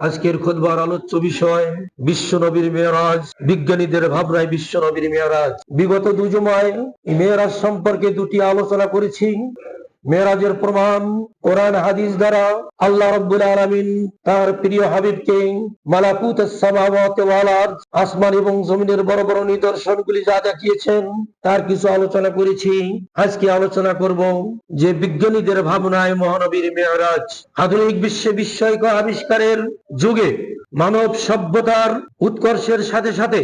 আজকের খোদবার আলোচ্য বিষয়, বিশ্ব নবীর মেয়রাজ, বিজ্ঞানীদের ভাবনায় বিশ্ব নবীর মেয়রাজ। বিগত দুজমায় মেয়রাজ সম্পর্কে দুটি আলোচনা করেছি। মেয়েরাজের প্রমাণ, কোরআন, হাদিস দ্বারা আল্লাহ রব্বুল আলামিন তার প্রিয় হাবিবকে মালাকুত সামাওয়াত আসমান এবং জমিনের বড় বড় নিদর্শনগুলি যা দেখিয়েছেন, তার কিছু আলোচনা করেছি। আজকে আলোচনা করব যে বিজ্ঞানীদের ভাবনায় মহানবীর মেয়রাজ আধুনিক বিশ্বে বিস্ময়কর আবিষ্কারের যুগে মানব সভ্যতার উৎকর্ষের সাথে সাথে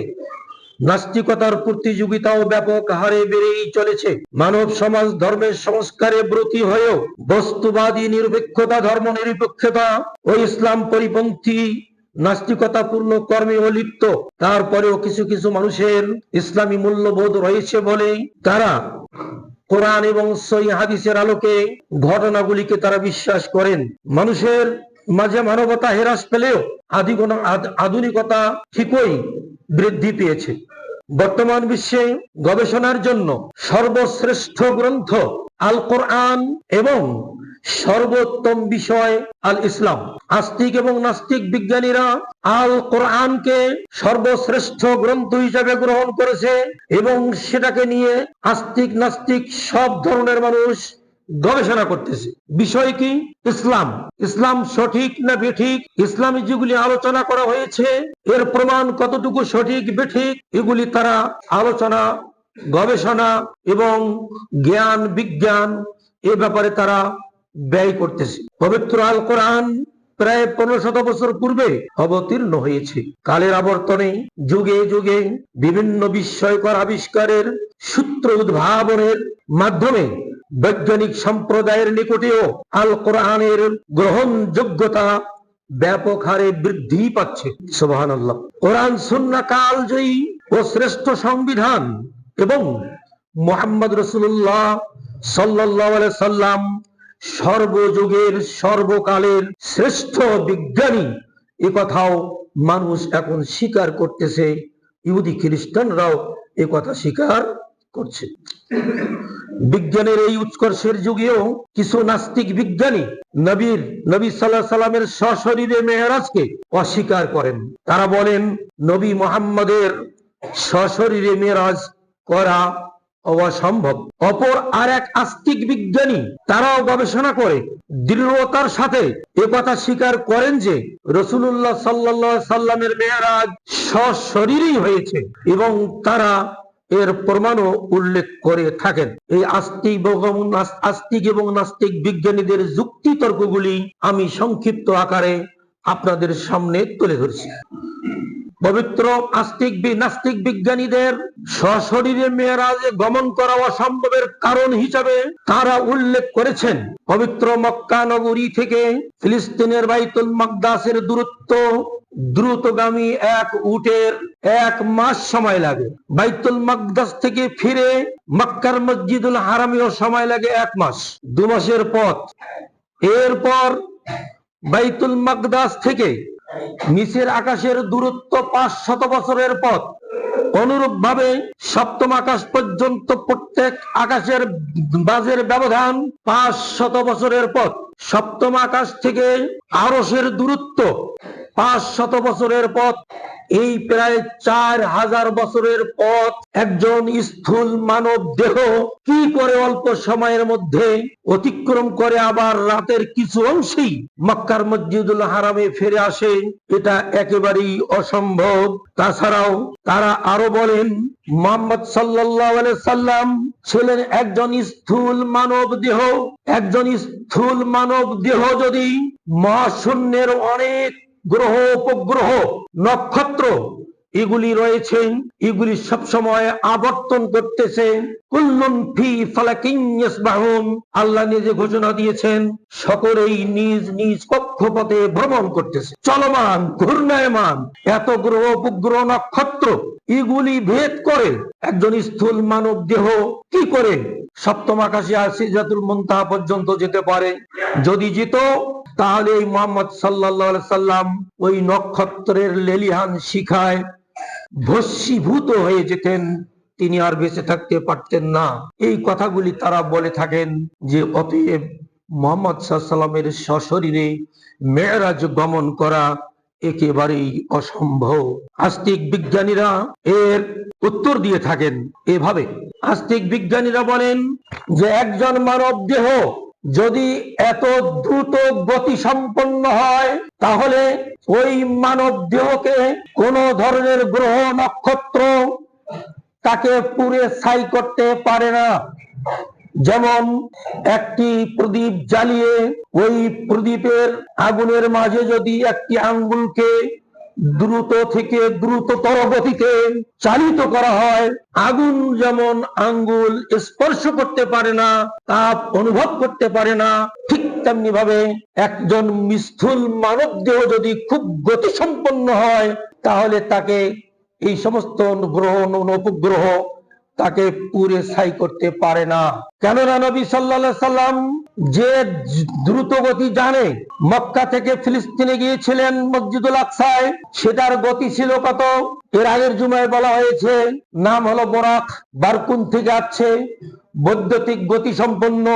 নাস্তিকতার প্রতিযোগিতাও ব্যাপক হারে বেড়েই চলেছে। মানব সমাজ ধর্মের সংস্কারে ব্রতী হয়েও বস্তুবাদী নিরপেক্ষতা ধর্ম নিরপেক্ষতা ও ইসলাম পরিপন্থী নাস্তিকতাপূর্ণ কর্মে ও লিপ্ত। তারপরেও কিছু কিছু মানুষের ইসলামী মূল্যবোধ রয়েছে বলে তারা কোরআন এবং সই হাদিসের আলোকে ঘটনাগুলিকে তারা বিশ্বাস করেন। মানুষের মাঝে মানবতা হেরাস পেলেও আধুনিকতা ঠিকই বৃদ্ধি পেয়েছে। বর্তমান বিশ্বে গবেষণার জন্য সর্বশ্রেষ্ঠ গ্রন্থ আল কোরআন এবং সর্বোত্তম বিষয় আল ইসলাম আস্তিক এবং নাস্তিক বিজ্ঞানীরা আল কোরআনকে সর্বশ্রেষ্ঠ গ্রন্থ হিসাবে গ্রহণ করেছে এবং সেটাকে নিয়ে আস্তিক নাস্তিক সব ধরনের মানুষ গবেষণা করতেছে। বিষয় কি? ইসলাম। ইসলাম সঠিক না বেঠিক? ইসলামী যেগুলি আলোচনা করা হয়েছে, এর প্রমাণ কতটুকু সঠিক, বেঠিক, এগুলি তারা আলোচনা, গবেষণা এবং জ্ঞান, বিজ্ঞান, এ ব্যাপারে তারা ব্যয় করতেছে। পবিত্র আল কোরআন প্রায় পনেরো শত বছর পূর্বে অবতীর্ণ হয়েছে। কালের আবর্তনে যুগে যুগে বিভিন্ন বিস্ময়কর আবিষ্কারের সূত্র উদ্ভাবনের মাধ্যমে বৈজ্ঞানিক সম্প্রদায়ের নিকটেও আল কোরআনের গ্রহণযোগ্যতা ব্যাপক হারে বৃদ্ধি পাচ্ছে। সোহান কোরআন, সুন্না ও শ্রেষ্ঠ সংবিধান এবং মোহাম্মদ রসুল্লাহ সাল্লাহ সাল্লাম সর্বযুগের সর্বকালের শ্রেষ্ঠ বিজ্ঞানী এ কথাও মানুষ এখন স্বীকার করতেছে। ইহুদি খ্রিস্টানরাও এ কথা স্বীকার করছে। বিজ্ঞানের এই উৎকর্ষের যুগেও কিছু নাস্তিক বিজ্ঞানী নবীর, নবী সাল্লাহ সাল্লামের সশরীরে মেহরাজকে অস্বীকার করেন। তারা বলেন, নবী মোহাম্মদের সশরীরে মেরাজ করা অসম্ভব। অপর আর এক আস্তিক বিজ্ঞানী তারাও গবেষণা করে, দৃঢ়তার সাথে এ কথা স্বীকার করেন যে রসুল্লাহ সাল্লাহ সাল্লামের মেয়ারাজ সশরীরই হয়েছে এবং তারা এর প্রমাণও উল্লেখ করে থাকেন। এই আস্তিক এবং আস্তিক এবং নাস্তিক বিজ্ঞানীদের যুক্তি তর্কগুলি আমি সংক্ষিপ্ত আকারে আপনাদের সামনে তুলে ধরছি। পবিত্র আস্তিক নাস্তিক বিজ্ঞানীদের সশরীরে মেয়েরাজে গমন করা অসম্ভবের কারণ হিসাবে তারা উল্লেখ করেছেন। পবিত্র মক্কা নগরী থেকে ফিলিস্তিনের বাইতুল মাকদাসের দূরত্ব দ্রুতগামী এক উটের এক মাস সময় লাগে। বাইতুল মাকদাস থেকে ফিরে মক্কার মসজিদুল হারামিও সময় লাগে এক মাস, দু মাসের পথ। এরপর বাইতুল মাকদাস থেকে নিচের আকাশের দূরত্ব পাঁচ শত বছরের পথ। অনুরূপ ভাবে সপ্তম আকাশ পর্যন্ত প্রত্যেক আকাশের বাজের ব্যবধান পাঁচ শত বছরের পথ। সপ্তম আকাশ থেকে আরসের দূরত্ব পাঁচ শত বছরের পথ, এই প্রায় চার হাজার বছরের পথ। একজন স্থূল মানব দেহ কি করে অল্প সময়ের মধ্যে অতিক্রম করে আবার রাতের কিছু অংশেই মক্কার মসজিদুল হারামে ফিরে আসে? এটা একেবারেই অসম্ভব। তাছাড়াও তারা আরও বলেন, মোহাম্মদ সাল্লাহ সাল্লাম ছিলেন একজন স্থূল মানব দেহ। একজন স্থূল মানব দেহ যদি মহাশূন্যের অনেক গ্রহ, উপগ্রহ, নক্ষত্র, এগুলি রয়েছে, এগুলি সবসময় আবর্তন করতেছে। আল্লাহ নিজে ঘোষণা দিয়েছেন, সকলেই নিজ নিজ কক্ষপথে ভ্রমণ করতেছে। চলমান, ঘূর্ণায়মান, এত গ্রহ, উপগ্রহ, নক্ষত্র, এগুলি ভেদ করে একজন স্থূল মানব দেহ কি করে? সপ্তম আকাশে আসি জাতুল মন্তাহা পর্যন্ত যেতে পারে। যদি যেত তাহলে এই মোহাম্মদ সাল্লাহ সাল্লাম ওই নক্ষত্রের লেলিহান শিখায় ভস্মীভূত হয়ে যেতেন। তিনি আর বেঁচে থাকতে পারতেন না। এই কথাগুলি তারা বলে থাকেন যে, অতএব মোহাম্মদ সাল্লামের সশরীরে মেয়েরাজ গমন করা একেবারেই অসম্ভব। আস্তিক বিজ্ঞানীরা এর উত্তর দিয়ে থাকেন এভাবে। আস্তিক বিজ্ঞানীরা বলেন যে, একজন মানব দেহ যদি এত দ্রুত গতি সম্পন্ন হয়, তাহলে ওই মানব দেহকে কোন ধরনের গ্রহ নক্ষত্র তাকে পুরে ছাই করতে পারে না। যেমন একটি প্রদীপ জ্বালিয়ে ওই প্রদীপের আগুনের মাঝে যদি একটি আঙ্গুলকে দ্রুত থেকে দ্রুততর গতিতে চালিত করা হয়। আগুন যেমন আঙ্গুল স্পর্শ করতে পারে না, তাপ অনুভব করতে পারে না, ঠিক তেমনি ভাবে একজন মিস্থুল মানব দেহ যদি খুব গতি সম্পন্ন হয়, তাহলে তাকে এই সমস্ত গ্রহ উপগ্রহ তাকে পুরে ছাই করতে পারে না। কেননা নবী সাল্লাল্লাহু সাল্লাম যে দ্রুত গতি জানে, মক্কা থেকে ফিলিস্তিনে গিয়েছিলেন মসজিদুল আকসায়, সেটার গতি ছিল কত? এর আগের জুমায় বলা হয়েছে, নাম হলো বরাক, বারকুন থেকে আসছে, বৈদ্যুতিক গতি সম্পন্ন,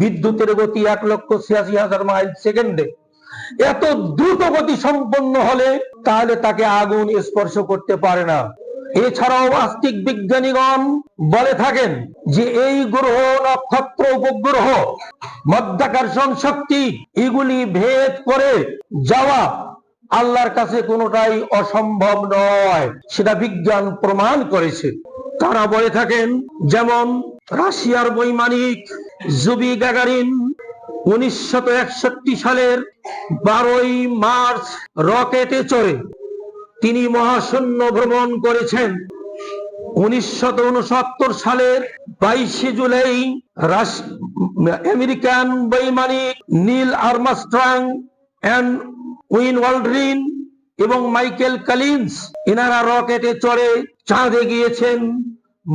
বিদ্যুতের গতি এক লক্ষ ছিয়াশি হাজার মাইল সেকেন্ডে। এত দ্রুত গতি সম্পন্ন হলে তাহলে তাকে আগুন স্পর্শ করতে পারে না। এছাড়াও আস্তিক বিজ্ঞানীগণ বলে থাকেন যে এই গ্রহ নক্ষত্র উপগ্রহ, মধ্যাকর্ষণ শক্তি, এগুলি ভেদ করে যাওয়া আল্লাহর কাছে কোনোটাই অসম্ভব নয়। সেটা বিজ্ঞান প্রমাণ করেছে। তারা বলে থাকেন, যেমন রাশিয়ার বৈমানিক জুবি গাগারিন একষট্টি সালের বারোই মার্চ রকেটে চড়ে। তিনি মহাশূন্য ভ্রমণ করেছেন। উনসত্তর সালের বাইশে July American বৈমানিক Neil Armstrong and Edwin Aldrin এবং মাইকেল কালিন্স, এনারা রকেটে চড়ে চাঁদে গিয়েছেন।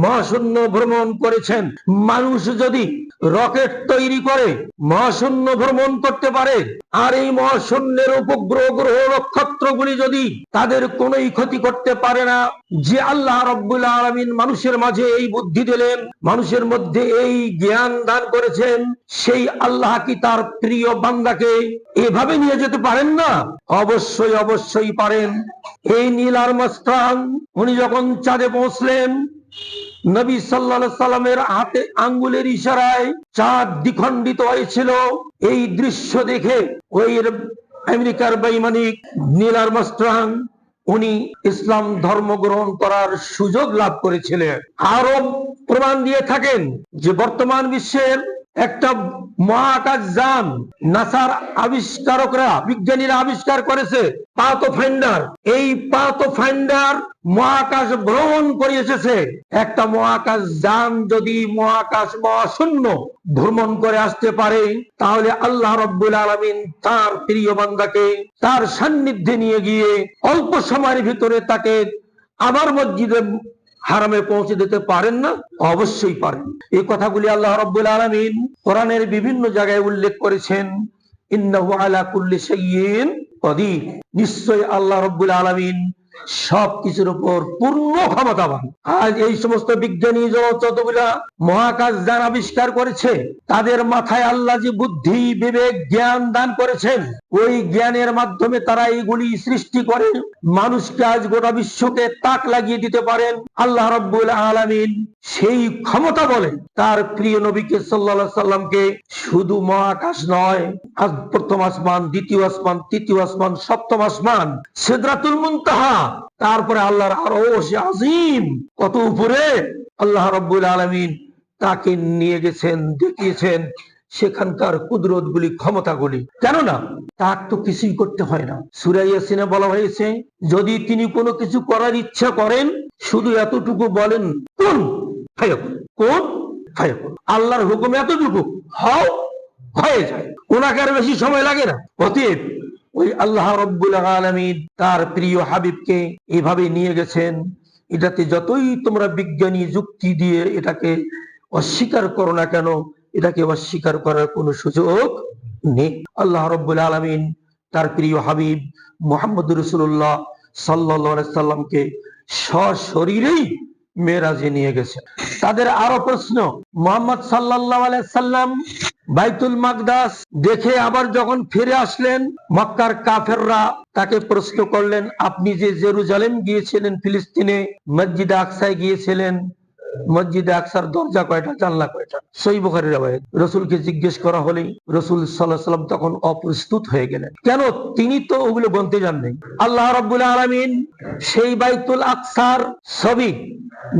মহাশূন্য ভ্রমণ করেছেন। মানুষ যদি রকেট তৈরি করে, মহাশূন্য ভ্রমণ করতে পারে, আর এই মহাশূন্যের উপগ্রহ গ্রহ নক্ষত্রগুলি যদি তাদের কোনোই ক্ষতি করতে পারে না, যে আল্লাহ রব্বুল আলমিন মানুষের মাঝে এই বুদ্ধি দিলেন, মানুষের মধ্যে এই জ্ঞান দান করেছেন, সেই আল্লাহ কি তার প্রিয় বান্দাকে এভাবে নিয়ে যেতে পারেন না? অবশ্যই অবশ্যই পারেন। এই নীল আর্মস্ট্রাং উনি যখন চাঁদে পৌঁছলেন নবী সাল্লা সাল্লামের হাতে আঙ্গুলের ইশারায় চাঁদ দ্বিখণ্ডিত হয়েছিল। এই দৃশ্য দেখে ওই আমেরিকার বৈমানিক নীলার মাস্ট্রাং উনি ইসলাম ধর্ম গ্রহণ করার সুযোগ লাভ করেছিলেন। আরব প্রমাণ দিয়ে থাকেন যে বর্তমান বিশ্বের একটা মহাকাশ যান নাসার আবিষ্কারকরা, বিজ্ঞানীরা আবিষ্কার করেছে পাতো ফাইন্ডার এই পাতো ফাইন্ডার মহাকাশ ভ্রমণ করে এসেছে। একটা মহাকাশ যান যদি মহাকাশ মহাশূন্য ভ্রমণ করে আসতে পারে, তাহলে আল্লাহ রব্বুল আলমিন তার প্রিয় বান্দাকে তার সান্নিধ্যে নিয়ে গিয়ে অল্প সময়ের ভিতরে তাকে আবার মসজিদে হারামে পৌঁছে দিতে পারেন না, অবশ্যই পারেন। এই কথাগুলি আল্লাহ রব্বুল আলমিন কোরআনের বিভিন্ন জায়গায় উল্লেখ করেছেন, ইন্নাহু আলা কুল্লি সাইয়িন নিশ্চয় আল্লাহ রব্বুল আলমিন সব কিছুর উপর পূর্ণ ক্ষমতাবান। আজ এই সমস্ত বিজ্ঞানী যতগুলা মহাকাশ যান আবিষ্কার করেছে, তাদের মাথায় আল্লাহ যে বুদ্ধি, বিবেক, জ্ঞান দান করেছেন। ওই জ্ঞানের মাধ্যমে তারা এইগুলি সৃষ্টি করে, মানুষকে আজ গোটা বিশ্বকে তাক লাগিয়ে দিতে পারেন। আল্লাহ রব্বুল আলামিন সেই ক্ষমতা বলে। তার প্রিয় নবীকে সাল্লাল্লাহু সাল্লামকে শুধু মহাকাশ নয়, আজ প্রথম আসমান, দ্বিতীয় আসমান, তৃতীয় আসমান, সপ্তম আসমান, সিদরাতুল মুনতাহা তারপরে আল্লাহর আরও আজিম। কত উপরে? আল্লাহ রব্বুল আলামিন তাকে নিয়ে গেছেন, দেখিয়েছেন সেখানকার কুদরত গুলি ক্ষমতাগুলি কেননা তার তো কিছুই করতে হয় না। সুরাইয়াসিনে বলা হয়েছে, যদি তিনি কোনো কিছু করার ইচ্ছা করেন, শুধু এতটুকু বলেন, কোন? কোন? আল্লাহর হুকুম এতটুকু, হও, হয়ে যায়। ওনাকে আর বেশি সময় লাগে না। অতএব ওই আল্লাহ রব্বুল আলমিন তার প্রিয় হাবিবকে এভাবে নিয়ে গেছেন। এটাতে যতই তোমরা বিজ্ঞানী যুক্তি দিয়ে এটাকে অস্বীকার করো না কেন, এটাকে অস্বীকার করার কোনো সুযোগ নেই। আল্লাহ রব্বুল আলমিন তার প্রিয় হাবিব মোহাম্মদ রসুল্লাহ সাল্লা সাল্লামকে সশরীরেই মেয়েরাজে নিয়ে গেছে। তাদের আরও প্রশ্ন, মোহাম্মদ সাল্লাহ সাল্লাম বাইতুল মাকদাস দেখে আবার যখন ফিরে আসলেন, মক্কার কাফেররা তাকে প্রশ্ন করলেন, আপনি যে জেরুজালেম গিয়েছিলেন, ফিলিস্তিনে, মসজিদ আকসায় গিয়েছিলেন মসজিদে আকসার দরজা কয়টা, জানলা কয়টা? সই বুখারি রাবায়ত রসুলকে জিজ্ঞেস করা হলেই রসুল সাল্লাহ সাল্লাম তখন অপ্রস্তুত হয়ে গেলেন। কেন? তিনি তো ওগুলো বলতে জানলেন আল্লাহ রব্বুল আলমিন সেই বাইতুল আকসার ছবি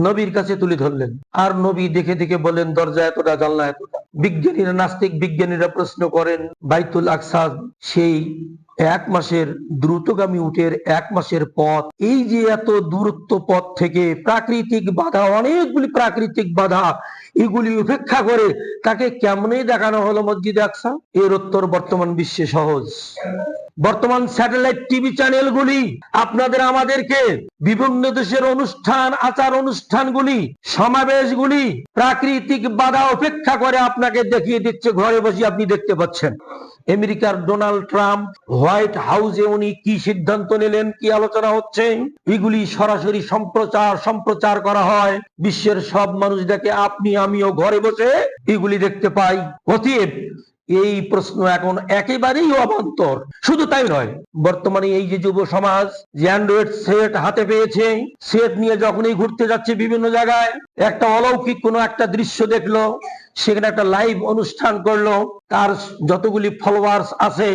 নবীর কাছে তুলে ধরলেন। আর নবী দেখে দেখে বলেন দরজা এতটা, জানলা এতটা। বিজ্ঞানীরা, নাস্তিক বিজ্ঞানীরা প্রশ্ন করেন, বাইতুল আকসা সেই এক মাসের দ্রুতগামী উটের এক মাসের পথ। এই যে এত দূরত্ব পথ থেকে প্রাকৃতিক বাধা, অনেকগুলি প্রাকৃতিক বাধা এগুলি উপেক্ষা করে তাকে কেমনে দেখানো হলো মসজিদে আকসা? এর উত্তর বর্তমান বিশ্বে সহজ। বর্তমান স্যাটেলাইট টিভি চ্যানেলগুলি, আপনাদের আমাদেরকে বিভিন্ন দেশের অনুষ্ঠান, আচার অনুষ্ঠানগুলি, সমাবেশগুলি, প্রাকৃতিক বাধা উপেক্ষা করে আপনাকে দেখিয়ে দিচ্ছে, ঘরে বসে আপনি দেখতে পাচ্ছেন। আমেরিকার ডোনাল্ড ট্রাম্প, হোয়াইট হাউসে উনি কি সিদ্ধান্ত নিলেন, কি আলোচনা হচ্ছে? এগুলি সরাসরি সম্প্রচার সম্প্রচার করা হয়। বিশ্বের সব মানুষ দেখে আপনি আমিও ঘরে বসে এগুলি দেখতে পাই। অতএব এই প্রশ্ন এখন একেবারেই অবান্তর। শুধু তাই নয়, বর্তমানে এই যে যুব সমাজ, যে অ্যান্ড্রয়েড সেট হাতে পেয়েছে, সেট নিয়ে যখনই ঘুরতে যাচ্ছে বিভিন্ন জায়গায়, একটা অলৌকিক কোনো একটা দৃশ্য দেখল, সেখানে একটা লাইভ অনুষ্ঠান করল, তার যতগুলি ফলোয়ার্স আছে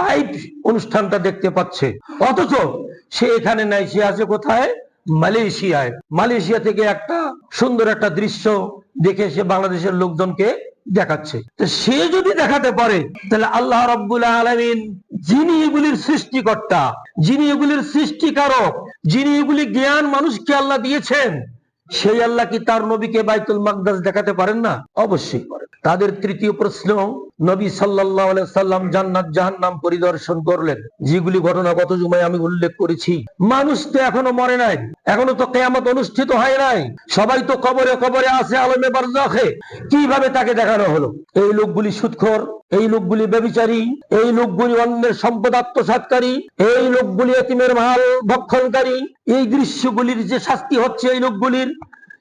লাইভ অনুষ্ঠানটা দেখতে পাচ্ছে। অথচ সে এখানে নাই, সে আছে কোথায়? মালয়েশিয়ায়। মালয়েশিয়া থেকে একটা সুন্দর একটা দৃশ্য দেখে সে বাংলাদেশের লোকজনকে দেখাচ্ছে। তো সে যদি দেখাতে পারে, তাহলে আল্লাহ রব্বুল আলমিন যিনি এগুলির সৃষ্টিকর্তা, যিনি এগুলির সৃষ্টিকারক, যিনি এগুলি জ্ঞান মানুষকে আল্লাহ দিয়েছেন, সেই আল্লাহ কি তার নবীকে বাইতুল মাকদাস দেখাতে পারেন না? অবশ্যই পারেন। তাদের তৃতীয় প্রশ্ন, নবী সাল্লাহ সাল্লাম জান্নাত, জাহান্নাম পরিদর্শন করলেন। যেগুলি ঘটনা গত জুমায় আমি উল্লেখ করেছি। মানুষ তো এখনও মরে নাই, এখনও তো কেয়ামত অনুষ্ঠিত হয় নাই। সবাই তো কবরে কবরে আছে আলমে বারজাখে। কীভাবে তাকে দেখানো হলো? এই লোকগুলি সুৎখর, এই লোকগুলি ব্যবিচারী, এই লোকগুলি অন্যের সম্পদ আত্মসাতকারী এই লোকগুলি এতিমের মাল ভক্ষণকারী। এই দৃশ্যগুলির যে শাস্তি হচ্ছে এই লোকগুলির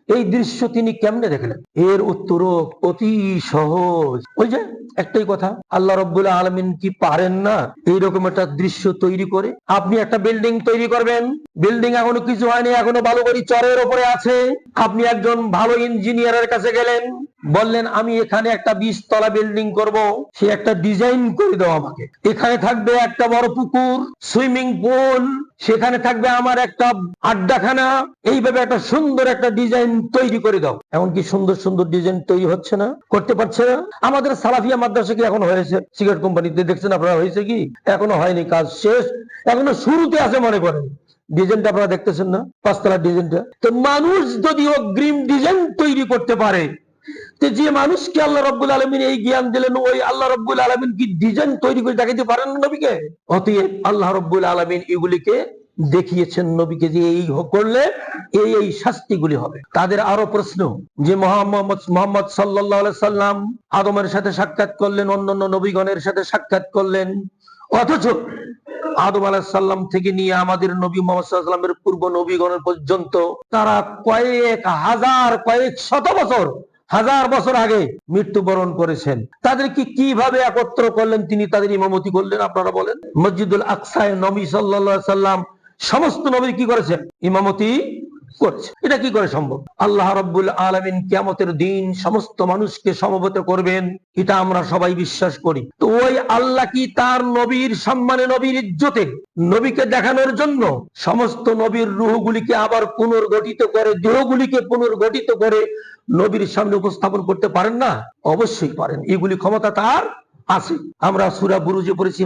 এই দৃশ্য তিনি কেমনে দেখলেন? এর উত্তরও অতি সহজ। ওই যে একটাই কথা, আল্লাহ রব্বুল আলমিন কি পারেন না এইরকম একটা দৃশ্য তৈরি করে? আপনি একটা বিল্ডিং তৈরি করবেন, বিল্ডিং এখনও কিছু হয়নি, এখনও বালুবাড়ি চরের ওপরে আছে। আপনি একজন ভালো ইঞ্জিনিয়ারের কাছে গেলেন, বললেন, আমি এখানে একটা বিশ তলা বিল্ডিং করব, সে একটা ডিজাইন করে দাও আমাকে। এখানে থাকবে একটা বড় পুকুর, সুইমিং পুল, সেখানে থাকবে আমার একটা আড্ডাখানা। এইভাবে একটা সুন্দর একটা ডিজাইন তৈরি করে দাও। এমন কি সুন্দর সুন্দর ডিজাইন তৈরি হচ্ছে না, করতে পারছে না। আমাদের সালাফিয়া মাদ্রাসা কি এখন হয়েছে? সিগারেট কোম্পানিতে দেখছেন আপনারা, হয়েছে কি? এখনও হয়নি, কাজ শেষ। এখনও শুরুতে আছে, মনে করেন। ডিজাইনটা আপনারা দেখতেছেন না? পাঁচতলার ডিজাইনটা। তো মানুষ যদি অগ্রিম ডিজাইন তৈরি করতে পারে যে মানুষকে আল্লাহ রব্বুল আলমিন এই জ্ঞান দিলেন, ওই আল্লাহ রব্বুল আলমিন কি ডিজাইন তৈরি করে দেখাতে পারেন নবীকে? অতএব আল্লাহ রব্বুল আলমিন এগুলিকে দেখিয়েছেন নবীকে যে এই করলে এই এই শাস্তিগুলি হবে। তাদের আরও প্রশ্ন, যে মোহাম্মদ মোহাম্মদ সাল্লাহ সাল্লাম আদমের সাথে সাক্ষাৎ করলেন, অন্যান্য নবীগণের সাথে সাক্ষাৎ করলেন, অথচ আদম আলাহিসাল্লাম থেকে নিয়ে আমাদের নবী মোহাম্মদের পূর্ব নবীগণের পর্যন্ত তারা কয়েক হাজার, কয়েক শত বছর, হাজার বছর আগে মৃত্যুবরণ করেছেন। তাদেরকে কীভাবে একত্র করলেন তিনি তাদের ইমামতি করলেন, আপনারা বলেন? মসজিদুল আকসায় নবী সাল্লা সাল্লাম সমস্ত নবী কি করেছেন? ইমামতি করছে। এটা কি করে সম্ভব? আল্লাহ রব্বুল আলমিন কেমতের দিন সমস্ত মানুষকে সমবেত করবেন। এটা আমরা সবাই বিশ্বাস করি। তো ওই আল্লাহ কি তার নবীর সম্মানে নবীর ইজ্জতে নবীকে দেখানোর জন্য সমস্ত নবীর রুহগুলিকে আবার পুনর্গঠিত করে, দেহগুলিকে পুনর্গঠিত করে নবীর সামনে উপস্থাপন করতে পারেন না? অবশ্যই পারেন। এগুলি ক্ষমতা তার আছে। আমরা সুরা বুরুজে পড়েছি।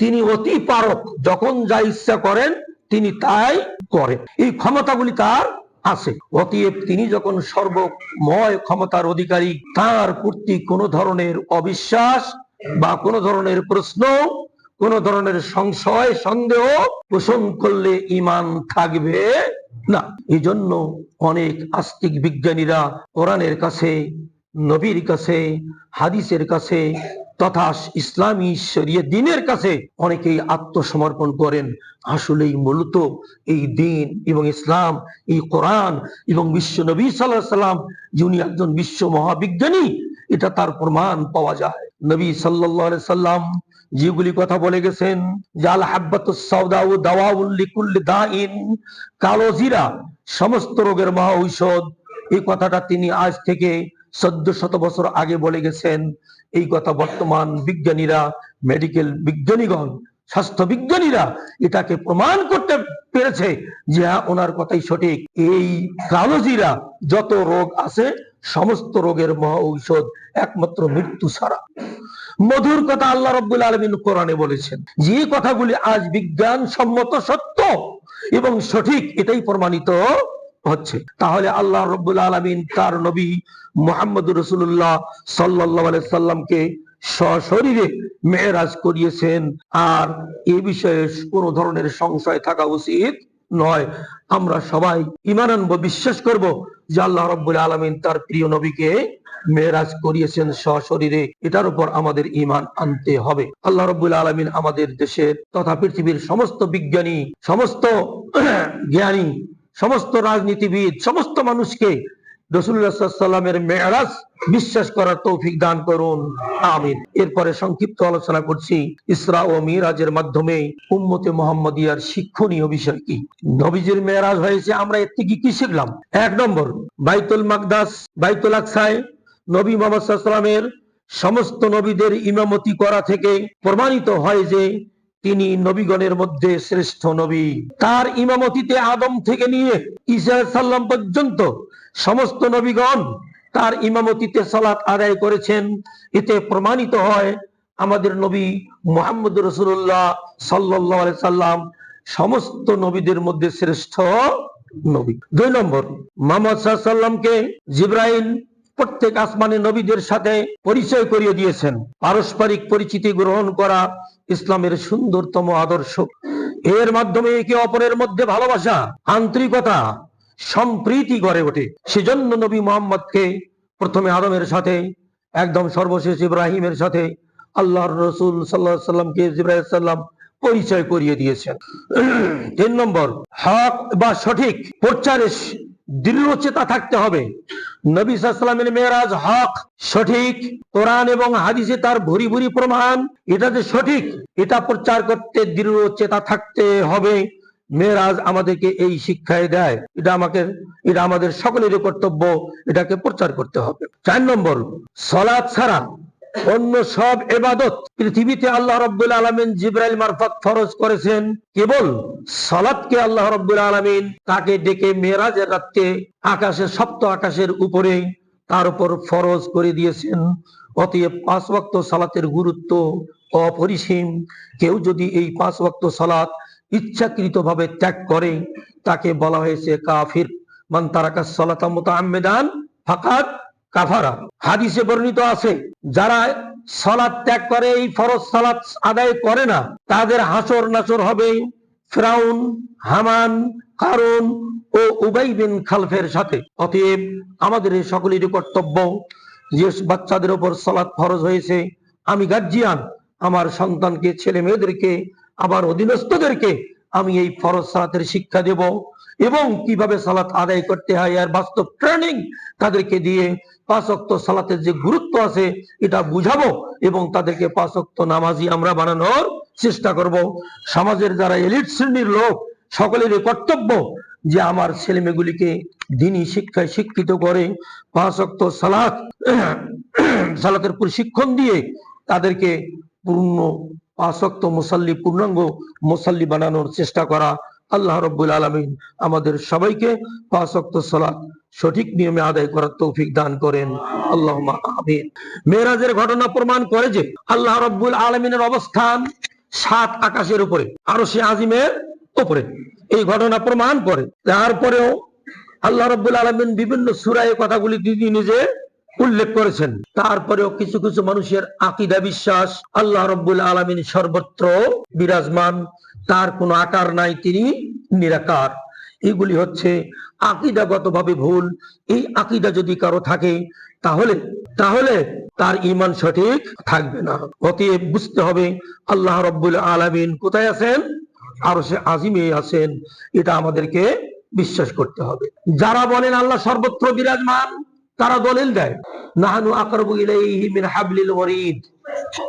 তিনি অতি পারক, যখন যা ইচ্ছা করেন তিনি তাই করেন। এই ক্ষমতাগুলি তার আছে। অতএব তিনি যখন সর্বময় ক্ষমতার অধিকারী, তার প্রতি কোনো ধরনের অবিশ্বাস বা কোনো ধরনের প্রশ্ন, কোন ধরনের সংশয়, সন্দেহ পোষণ করলে ইমান থাকবে না। এই জন্য অনেক আস্তিক বিজ্ঞানীরা কোরআনের কাছে নবীর কাছে, হাদিসের কাছে, তথা ইসলামী শরীয় দিনের কাছে অনেকেই আত্মসমর্পণ করেন। আসলেই মূলত এই দিন এবং ইসলাম, এই কোরআন এবং বিশ্ব নবী সাল্লাহ সাল্লাম, যিনি একজন বিশ্ব মহাবিজ্ঞানী, এটা তার প্রমাণ পাওয়া যায়। নবী সাল্লাহ সাল্লাম যেগুলি কথা বলে গেছেন জাল দাইন, কালো জিরা, সমস্ত রোগের মহা ঔষধ, এই কথাটা তিনি আজ থেকে চোদ্দ শত বছর আগে বলে গেছেন এই কথা বর্তমান বিজ্ঞানীরা মেডিকেল বিজ্ঞানীগণ স্বাস্থ্য বিজ্ঞানীরা এটাকে প্রমাণ করতে পেরেছে যে হ্যাঁ, ওনার কথাই সঠিক। এই কালোজিরা যত রোগ আছে সমস্ত রোগের মহা ঔষধ একমাত্র মৃত্যু ছাড়া। মধুর কথা আল্লাহ রব্বুল আলমিন কোরআনে বলেছেন যে কথাগুলি আজ বিজ্ঞান সম্মত সত্য এবং সঠিক এটাই প্রমাণিত হচ্ছে। তাহলে আল্লাহ রব্বুল আলমিন তার নবী মোহাম্মদ রসুল্লাহ সাল্লাহ সাল্লামকে সশরীরে মেয়েরাজ করিয়েছেন। আর এ বিষয়ে কোনো ধরনের সংশয় থাকা উচিত নয়। আমরা সবাই ইমান বিশ্বাস করব যে আল্লাহ রব্বুল আলমিন তার প্রিয় নবীকে মেয়েরাজ করিয়েছেন সশরীরে। এটার উপর আমাদের ইমান আনতে হবে। আল্লাহ রব্বুল আলমিন আমাদের দেশের তথা পৃথিবীর সমস্ত বিজ্ঞানী, সমস্ত জ্ঞানী সমস্ত রাজনীতিবিদ, সমস্ত মানুষকে রসুল্লাহামের মেয়ারাজ বিশ্বাস করার তৌফিক দান করুন। আমিন। এরপরে সংক্ষিপ্ত আলোচনা করছি ইসরা ও মিরাজের মাধ্যমে উম্মতে মোহাম্মদিয়ার শিক্ষণীয় বিষয় কি? নবীজির মেয়ারাজ হয়েছে, আমরা এর থেকে কি শিখলাম? এক নম্বর, বাইতুল মাকদাস, বাইতুল আকসায়, নবী মোহাম্মদ সমস্ত নবীদের ইমামতি করা থেকে প্রমাণিত হয় যে তিনি নবীগণের মধ্যে শ্রেষ্ঠ নবী। তার ইমামতিতে আদম থেকে নিয়ে ঈসা সাল্লাম পর্যন্ত সমস্ত নবীগণ তার ইমামতিতে সালাত আদায় করেছেন। এতে প্রমাণিত হয় আমাদের নবী মোহাম্মদ রসুল্লাহ সাল্লাহ সাল্লাম সমস্ত নবীদের মধ্যে শ্রেষ্ঠ নবী। দুই নম্বর, মোহাম্মদ সাল্লামকে জিব্রাইল প্রত্যেক আসমানে নবীদের সাথে পরিচয় করিয়ে দিয়েছেন। পারস্পরিক পরিচিতি গ্রহণ করা ইসলামের সুন্দরতম আদর্শ। এর মাধ্যমে একে অপরের মধ্যে ভালোবাসা, আন্তরিকতা, সম্প্রীতি গড়ে ওঠে। সেজন্য নবী মোহাম্মদকে প্রথমে আদমের সাথে, একদম সর্বশেষ ইব্রাহিমের সাথে আল্লাহর রসুল সাল্লাহ সাল্লামকে ইব্রাহিম পরিচয় করিয়ে দিয়েছেন। তিন নম্বর, হক বা সঠিক প্রচারে দৃঢ়চেতা থাকতে হবে। নবী সাল্লামের মেয়েরাজ হক সঠিক, কোরআন এবং হাদিসে তার ভুরি ভুরি প্রমাণ, এটা যে সঠিক, এটা প্রচার করতে দৃঢ় চেতা থাকতে হবে। মেয়েরাজ আমাদেরকে এই শিক্ষায় দেয়। এটা আমাকে, এটা আমাদের সকলেরই কর্তব্য, এটাকে প্রচার করতে হবে। চার নম্বর সলাদ ছাড়া অন্য সব এবাদত পৃথিবীতে আল্লাহ রব্বুল আলমিন জিব্রাইল মারফত ফরজ করেছেন। কেবল সালাদকে আল্লাহ রব্বুল আলমিন তাকে ডেকে মেয়েরাজের রাত্রে আকাশের সপ্ত আকাশের উপরে তার উপর ফরজ করে দিয়েছেন। অতএব পাঁচ ওয়াক্ত সালাতের গুরুত্ব অপরিসীম। কেউ যদি এই পাঁচ ওয়াক্ত সালাত ইচ্ছাকৃত ভাবে ত্যাগ করে, তাকে বলা হয়েছে কাফির। মান তারাকা সালাতা মুতাআম্মিদান ফাকাত কাফারা। হাদিসে বর্ণিত আছে, যারা সালাত ত্যাগ করে, এই ফরজ সালাত আদায় করে না, তাদের হাসর নাচর হবে ফ্রাউন, হামান কারণ ও উবাই বিন খালফের সাথে। অতএব আমাদের সকলেরই কর্তব্য যে বাচ্চাদের ওপর সালাত ফরজ হয়েছে। আমি গার্জিয়ান, আমার সন্তানকে ছেলে মেয়েদেরকে আমার অধীনস্থদেরকে আমি এই ফরজ সালাতের শিক্ষা দেব এবং কীভাবে সালাত আদায় করতে হয় আর বাস্তব ট্রেনিং তাদেরকে দিয়ে পাঁচ অক্ত সালাতের যে গুরুত্ব আছে, এটা বুঝাবো এবং তাদেরকে পাঁচ অক্ত নামাজি আমরা বানানোর চেষ্টা করব। সমাজের যারা এলিট শ্রেণির লোক, সকলেরই কর্তব্য যে আমার ছেলে মেয়েগুলিকে দিনই শিক্ষায় শিক্ষিত করে পাঁচ অক্ত সালাত, সালাতের প্রশিক্ষণ দিয়ে তাদেরকে পূর্ণ পাঁচক্ত মুসাল্লি, পূর্ণাঙ্গ মুসাল্লি বানানোর চেষ্টা করা আল্লাহ রব্বুল আলমিন আমাদের সবাইকে পাঁচক্ত সালাত সঠিক নিয়মে আদায় করার তৌফিক দান করেন। আল্লাহ আমিন। মেয়েরাজের ঘটনা প্রমাণ করে যে আল্লাহ রব্বুল আলমিনের অবস্থান সাত আকাশের উপরে আরও সে আজিমের উপরে। এই ঘটনা প্রমাণ করে। তারপরেও আল্লাহ রব্বুল আলমিন বিভিন্ন সুরায় কথাগুলি তিনি নিজে উল্লেখ করেছেন। তারপরেও কিছু কিছু মানুষের আকিদা বিশ্বাস আল্লাহ রব্বুল আলমিন সর্বত্র বিরাজমান, তার কোনো আকার নাই, তিনি নিরাকার। এগুলি হচ্ছে আকিদাগত ভাবে ভুল। এই আকিদা যদি কারও থাকে, তাহলে তাহলে তার ইমান সঠিক থাকবে না। অতএব বুঝতে হবে, আল্লাহ রব্বুল আলামিন কোথায় আছেন? আর সে আজিমে আছেন। এটা আমাদেরকে বিশ্বাস করতে হবে। যারা বলেন আল্লাহ সর্বত্র বিরাজমান তারা দলিল দেয়? নাহানু আকরবু ইলাইহি মিন হাবলিল ওয়ারিদ।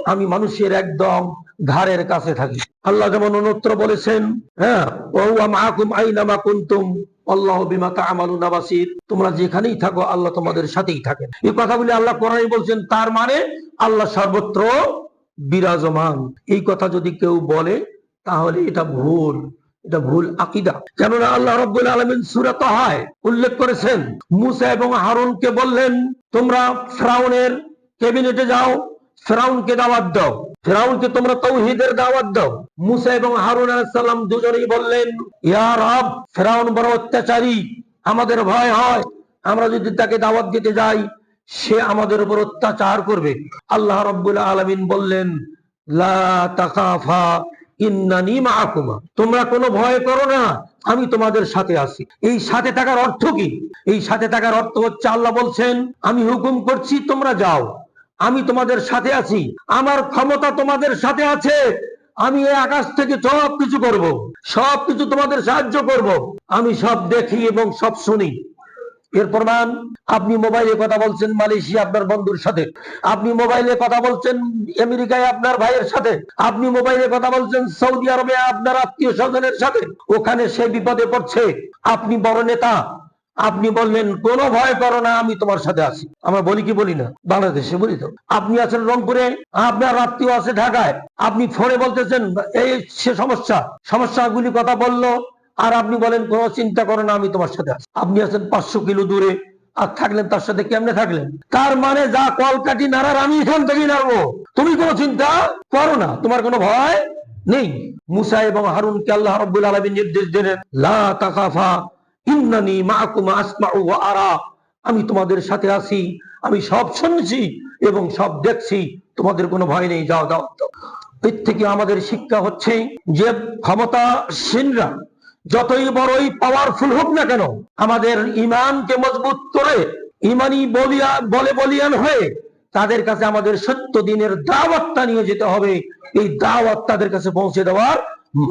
আমি মানুষের একদম ঘাড়ের কাছে থাকি। আল্লাহ যেমন অন্যত্র বলেছেন হ্যাঁ ওয়া মাআকুম আইনামা কুনতুম? আল্লাহ বিমা তা'মালুনা বাসীর। তোমরা যেখানেই থাকো, আল্লাহ তোমাদের সাথেই থাকেন। এই কথা কথাগুলি আল্লাহ কোরআনে বলছেন, তার মানে আল্লাহ সর্বত্র বিরাজমান। এই কথা যদি কেউ বলে, তাহলে এটা ভুল। এটা ভুল আকিদা। কেননা আল্লাহ রব্বুল আলমিন সুরাত হয় উল্লেখ করেছেন, মুসা এবং হারুনকে বললেন, তোমরা ফ্রাউনের ক্যাবিনেটে যাও, ফেরাউনকে দাওয়াত দাও, ফেরাউনকে তোমরা তৌহিদের দাওয়াত দাও। মুসা এবং হারুন আলাইসাল্লাম দুজনেই বললেন, ইয়া রব, ফেরাউন বড় অত্যাচারী, আমাদের ভয় হয়, আমরা যদি তাকে দাওয়াত দিতে যাই, সে আমাদের উপর অত্যাচার করবে। আল্লাহ রব্বুল আলমিন বললেন, লা তাকাফা ইন্নানি মাআকুমা। তোমরা কোনো ভয় করো না, আমি তোমাদের সাথে আছি। এই সাথে থাকার অর্থ কি? এই সাথে থাকার অর্থ হচ্ছে আল্লাহ বলছেন, আমি হুকুম করছি, তোমরা যাও। আমি তোমাদের সাথে আছি, আমার ক্ষমতা তোমাদের সাথে আছে, আমি এই আকাশ থেকে সব কিছু করব সব কিছু তোমাদের সাহায্য করব। আমি সব দেখি এবং সব শুনি। এর প্রমাণ, আপনি মোবাইলে কথা বলছেন মালয়েশিয়া আপনার বন্ধুর সাথে। আপনি মোবাইলে কথা বলছেন আমেরিকায় আপনার ভাইয়ের সাথে। আপনি মোবাইলে কথা বলছেন সৌদি আরবে আপনার আত্মীয় স্বজনের সাথে। ওখানে সে বিপদে পড়ছে। আপনি বড় নেতা। আপনি বললেন, কোনো ভয় করো না, আমি তোমার সাথে আছি। আমরা বলি কি বলি না? বাংলাদেশে বলি তো। আপনি আছেন রংপুরে, আপনার আত্মীয় আছে ঢাকায়। আপনি ফোনে বলতেছেন, এই সে সমস্যা। সমস্যাগুলি কথা বলল আর আপনি বলেন, কোনো চিন্তা করো না, আমি তোমার সাথে আছি। আপনি আছেন পাঁচশো কিলো দূরে, আর থাকলেন তার সাথে কেমনে থাকলেন? তার মানে যা কলকাটি নাড়ার আমি এখান থেকেই নাড়বো। তুমি কোনো চিন্তা করো না, তোমার কোনো ভয় নেই। মুসা এবং হারুনকে আল্লাহ রব্বুল আলমী নির্দেশ দিলেন, লা তাকাফা ইন্নানি মাকুমা আসমাউ ওয়া আরা। আমি তোমাদের সাথে আছি, আমি সব শুনছি এবং সব দেখছি, তোমাদের কোনো ভয় নেই, যাও যাও যাও। এর থেকে আমাদের শিক্ষা হচ্ছে যে ক্ষমতাসীনরা যতই বড়ই পাওয়ারফুল হোক না কেন, আমাদের ইমানকে মজবুত করে ইমানি বলিয়া, বলে বলিয়ান হয়ে তাদের কাছে আমাদের সত্য দিনের দাওয়াতটা নিয়ে যেতে হবে। এই দাওয়াত তাদের কাছে পৌঁছে দেওয়ার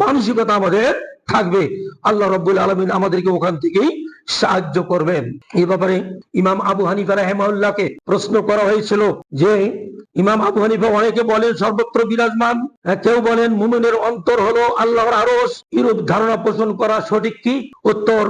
মানসিকতা আমাদের থাকবে। আল্লাহ রব্বুল আলমিন আমাদেরকে ওখান থেকেই সাহায্য করবেন। এ ব্যাপারে ইমাম আবু হানিফা রাহেমাউল্লাহকে প্রশ্ন করা হয়েছিল যে ইমাম আবু হানিফা অনেকে বলেন সর্বত্র বিরাজমান হ্যাঁ, কেউ বলেন মুমিনের অন্তর হলো আল্লাহর আরস ইরূপ ধারণা পোষণ করা সঠিক কি? উত্তর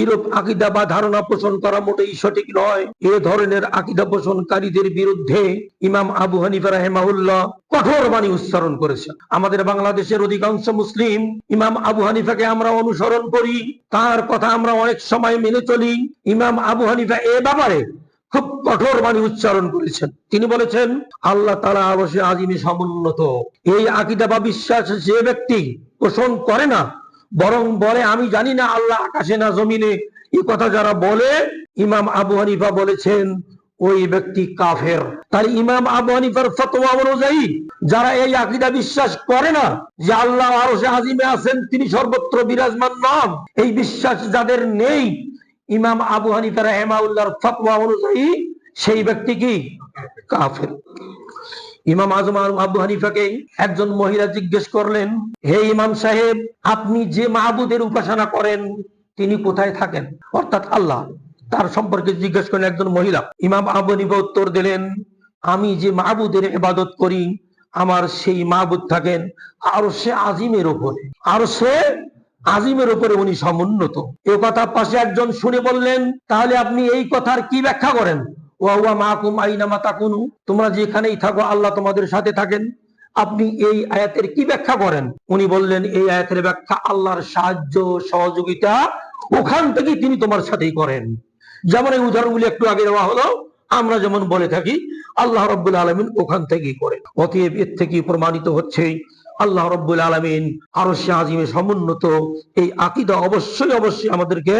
ইরূপ আকিদা বা ধারণা পোষণ করা মোটেই সঠিক নয়। এ ধরনের আকিদা পোষণকারীদের বিরুদ্ধে ইমাম আবু হানিফা রাহেমাহুল্লাহ কঠোর বাণী উচ্চারণ করেছেন। আমাদের বাংলাদেশের অধিকাংশ মুসলিম ইমাম আবু হানিফাকে আমরা অনুসরণ করি, তার কথা আমরা অনেক সময় মেনে চলি। ইমাম আবু হানিফা এ ব্যাপারে খুব কঠোর বাণী উচ্চারণ করেছেন। তিনি বলেছেন, আল্লাহ তালা অবশ্যই আজিমে সমুন্নত। এই আকিদা বা বিশ্বাস যে ব্যক্তি পোষণ করে না বরং বলে, আমি জানি না আল্লাহ আকাশে না জমিনে। এই কথা যারা বলে, ইমাম আবু হানিফা বলেছেন, ওই ব্যক্তি কাফের। তাই ইমাম আবু হানিফার ফতোয়া অনুযায়ী, যারা এই আকিদা বিশ্বাস করে না, যে আল্লাহ আরও আজিমে আছেন, তিনি সর্বত্র বিরাজমান নন। এই বিশ্বাস যাদের নেই, ইমাম আবু হানিফা রহমাউল্লাহর ফতোয়া অনুযায়ী, সেই ব্যক্তি কি? কাফের। ইমাম আজম আবু হানিফাকে একজন মহিলা জিজ্ঞেস করলেন, হে ইমাম সাহেব, আপনি যে মাহবুদের উপাসনা করেন, তিনি কোথায় থাকেন? অর্থাৎ আল্লাহ তার সম্পর্কে জিজ্ঞেস করলেন একজন মহিলা। ইমাম আবু হানিফা উত্তর দিলেন, আমি যে মাহবুদের ইবাদত করি, আমার সেই মাহবুদ থাকেন আর সে আজিমের উপরে আর সে আজিমের উপরে উনি সমুন্নত। এ কথা পাশে একজন শুনে বললেন, তাহলে আপনি এই কথার কি ব্যাখ্যা করেন? তোমরা যেখানেই থাকো, আল্লাহ তোমাদের সাথে থাকেন। আপনি এই আয়াতের কি ব্যাখ্যা করেন? উনি বললেন, এই আয়াতের ব্যাখ্যা আল্লাহর সাহায্য, সহযোগিতা ওখান থেকে তিনি তোমার সাথেই করেন। যেমন এই উদাহরণগুলি একটু আগে দেওয়া হলো, আমরা যেমন বলে থাকি, আল্লাহ রব্বুল আলমিন ওখান থেকেই করেন। অতএব এর থেকে প্রমাণিত হচ্ছে, আল্লাহ রব্বুল আলমিন আরও সে আজিমে সমুন্নত। এই আকিদা অবশ্যই অবশ্যই আমাদেরকে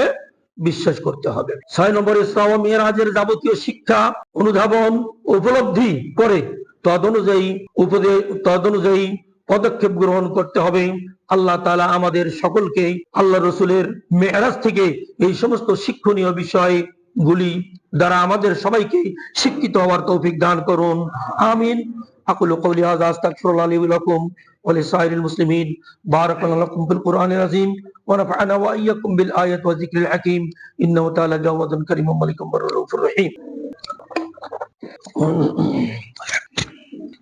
বিশ্বাস করতে হবে। ছয় নম্বর ইসলাম মেয়েরাজের যাবতীয় শিক্ষা, অনুধাবন উপলব্ধি করে তদনুযায়ী উপদে, তদনুযায়ী পদক্ষেপ গ্রহণ করতে হবে। আল্লাহ তালা আমাদের সকলকে আল্লাহ রসুলের মেয়েরাজ থেকে এই সমস্ত শিক্ষণীয় বিষয় গুলি দ্বারা আমাদের সবাইকে শিক্ষিত হওয়ার তৌফিক দান করুন। আমিন। أقول قولي هذا أستغفر الله لي ولكم ولسائر المسلمين. بارك الله لكم في القرآن العظيم ونفعنا وإياكم بالآية والذكر الحكيم. إنه تعالى جواد كريم ملك بر رؤوف رحيم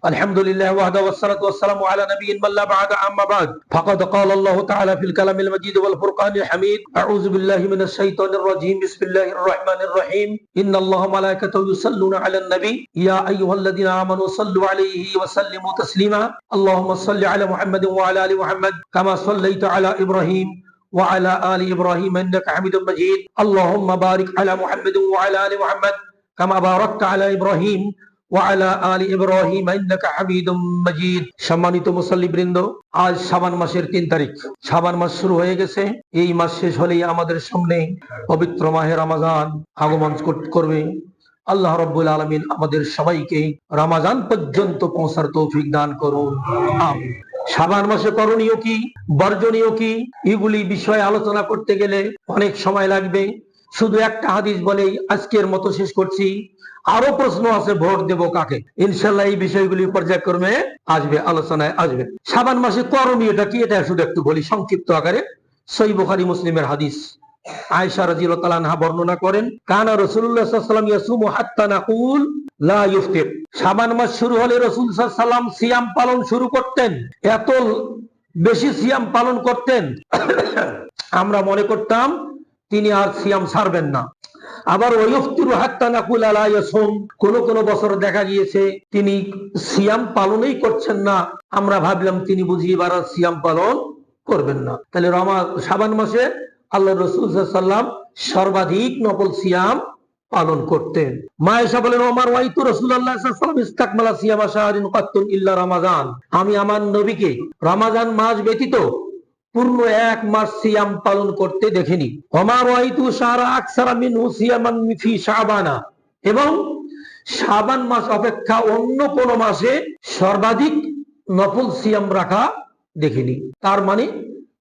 الحمد لله وحده والصلاة والسلام على نبي من لا بعد أما بعد. فقد قال الله تعالى في الكلام المجيد والفرقان الحميد أعوذ بالله من الشيطان الرجيم بسم الله الرحمن الرحيم. إن الله ملائكته يصلون على النبي. يا أيها الذين آمنوا صلوا عليه وسلموا تسليما. اللهم صل على محمد وعلى آل محمد كما صليت على إبراهيم وعلى آل إبراهيم إنك حميد مجيد. اللهم بارك على محمد وعلى آل محمد كما باركت على إبراهيم ওয়ালা আলি ইব্রাহিম ইন্নাকা হামিদুম মাজিদ। সম্মানিত মুসল্লিবৃন্দ, আজ শাবান মাসের তিন তারিখ। শাবান মাস শুরু হয়ে গেছে। এই মাস শেষ হলেই আমাদের সামনে পবিত্র মাহে রমাজান আগমন করবে। আল্লাহ রব্বুল আলমিন আমাদের সবাইকে রমাজান পর্যন্ত পৌঁছার তৌফিক দান করুন। শাবান মাসে করণীয় কি? বর্জনীয় কি? এগুলি বিষয়ে আলোচনা করতে গেলে অনেক সময় লাগবে। শুধু একটা হাদিস বলেই আজকের মতো শেষ করছি। আরও প্রশ্ন আছে, ভোট দেব কাকে? ইনশাল্লাহ এই বিষয়গুলি পর্যায়ক্রমে আসবে, আলোচনায় আসবে। সাবান মাসে করণীয়টা কি? এটা শুধু একটু বলি, সংক্ষিপ্ত আকারে। সই বুখারি মুসলিমের হাদিস। রাদিয়াল্লাহু তাআলা আনহা বর্ণনা করেন, কানা আলাইহি ওয়াসাল্লাম ইয়াসুমু হাত্তা নাকুল লা ইফতির। শাবান মাস শুরু হলে রাসূল ওয়াসাল্লাম সিয়াম পালন শুরু করতেন। এত বেশি সিয়াম পালন করতেন। আমরা মনে করতাম তিনি আর সিয়াম ছাড়বেন না। আবার ওয়ফতিরু হাত্তা নাকুল আলা ইয়াসুম, কোন কোন বছর দেখা গিয়েছে তিনি সিয়াম পালনই করছেন না। আমরা ভাবলাম তিনি বুঝি এবার সিয়াম পালন করবেন না। তাহলে রমা, শাবান মাসে আল্লাহ রসুল সাল্লাম সর্বাধিক নকল সিয়াম পালন করতেন। মায়েশা বলেন আমার ওয়াইতু রাসূলুল্লাহ সাল্লাল্লাহু ইস্তাকমালা সিয়ামা শাহরিন কাত্তুন ইল্লা রমাজান? আমি আমার নবীকে রমাজান মাস ব্যতীত পূর্ণ এক মাস সিয়াম পালন করতে দেখিনি। শাবানা। এবং সাবান মাস অপেক্ষা অন্য কোন মাসে সর্বাধিক নফল সিয়াম রাখা দেখিনি। তার মানে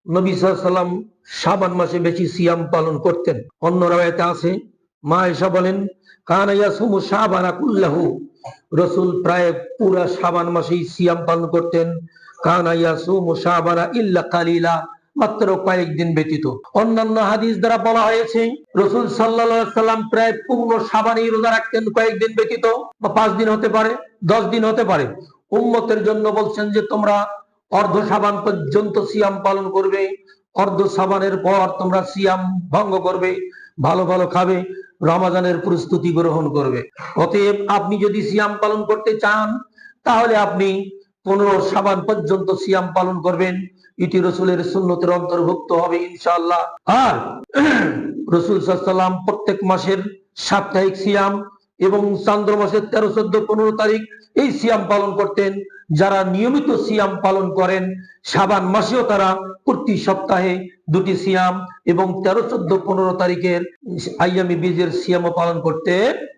নবী সাল্লাম শাবান মাসে বেশি সিয়াম পালন করতেন। অন্য রায়তে আছে, মা এসা বলেন, কানা ইয়াসুমু শাবানা কুল্লাহু। রসুল প্রায় পুরা সাবান মাসেই সিয়াম পালন করতেন। মাত্র কয়েকদিন ব্যতীত। অন্যান্য হাদিস দ্বারা বলা হয়েছে, রসুল সাল্লাম প্রায় পূর্ণ রোজা রাখতেন কয়েকদিন ব্যতীত, বা পাঁচ দিন হতে পারে, দশ দিন হতে পারে। উম্মতের জন্য বলছেন যে, তোমরা অর্ধ সাবান পর্যন্ত সিয়াম পালন করবে, অর্ধ সাবানের পর তোমরা সিয়াম ভঙ্গ করবে, ভালো ভালো খাবে, রমাজানের প্রস্তুতি গ্রহণ করবে। অতএব আপনি যদি সিয়াম পালন করতে চান, তাহলে আপনি পনেরো সাবান পর্যন্ত সিয়াম পালন করবেন। ইটি রসুলের সুন্নতের অন্তর্ভুক্ত হবে ইনশাআল্লাহ। আর রসুল সাল্লাম প্রত্যেক মাসের সাপ্তাহিক সিয়াম এবং চান্দ্র মাসের তেরো, চোদ্দ, পনেরো তারিখ এই সিয়াম পালন করতেন। যারা নিয়মিত সিয়াম পালন করেন সাবান মাসেও তারা প্রতি সপ্তাহে দুটি সিয়াম এবং তেরো, চোদ্দ, পনেরো তারিখের আইয়ামি বীজের সিয়ামও পালন করতে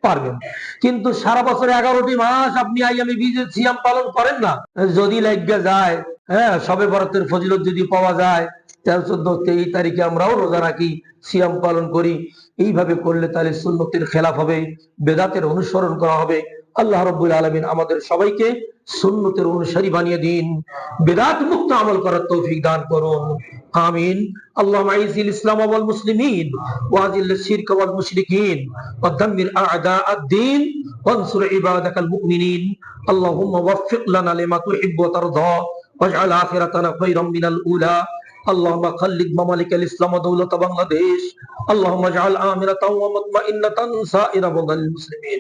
পারবেন। কিন্তু সারা বছর এগারোটি মাস আপনি আইয়ামি বীজের সিয়াম পালন করেন না। যদি লাগিয়া যায় হ্যাঁ সবে ভারতের ফজিলত যদি পাওয়া যায়, তেরো, চোদ্দ, তেইশ তারিখে আমরাও রোজা রাখি, সিয়াম পালন করি। এইভাবে করলে তাহলে সুন্নতির খেলাফ হবে, বেদাতের অনুসরণ করা হবে। আল্লাহ রব্বুল আলমিন আমাদের সবাইকে সুন্নতের অনুসারী বানিয়ে দিন বেদাত মুক্ত আমল করার তৌফিক দান করুন আমিন আল্লাহ আইজিল ইসলাম ওয়াল মুসলিমিন ওয়াজিল শিরক ওয়াল মুশরিকিন ওয়াদাম্মির আ'দা الدين وانصر عبادك المؤمنين اللهم وفق لنا لما تحب وترضى واجعل آخرتنا خيرا من الأولى اللهم خلق ممالك الاسلام ودولة بنغلاديش اللهم اجعل آمنة ومطمئنة سائر بلدان المسلمين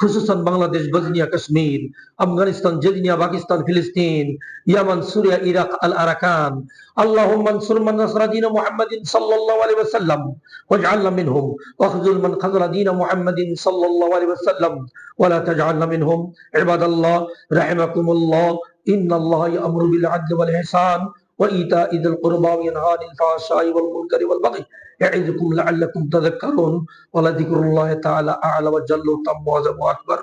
خصوصا بنغلاديش بزنيا كشمير افغانستان جزنيا باكستان فلسطين يمن سوريا العراق الاراكان اللهم انصر من نصر دين محمد صلى الله عليه وسلم واجعلنا منهم واخذل من خذل دين محمد صلى الله عليه وسلم ولا تجعلنا منهم عباد الله رحمكم الله ان الله يامر بالعدل والاحسان وإيتاء ذي القربى وينهى عن الفحشاء والمنكر والبغي يعظكم لعلكم تذكرون ولذكر الله تعالى أعلى وجل وتم وأكبر.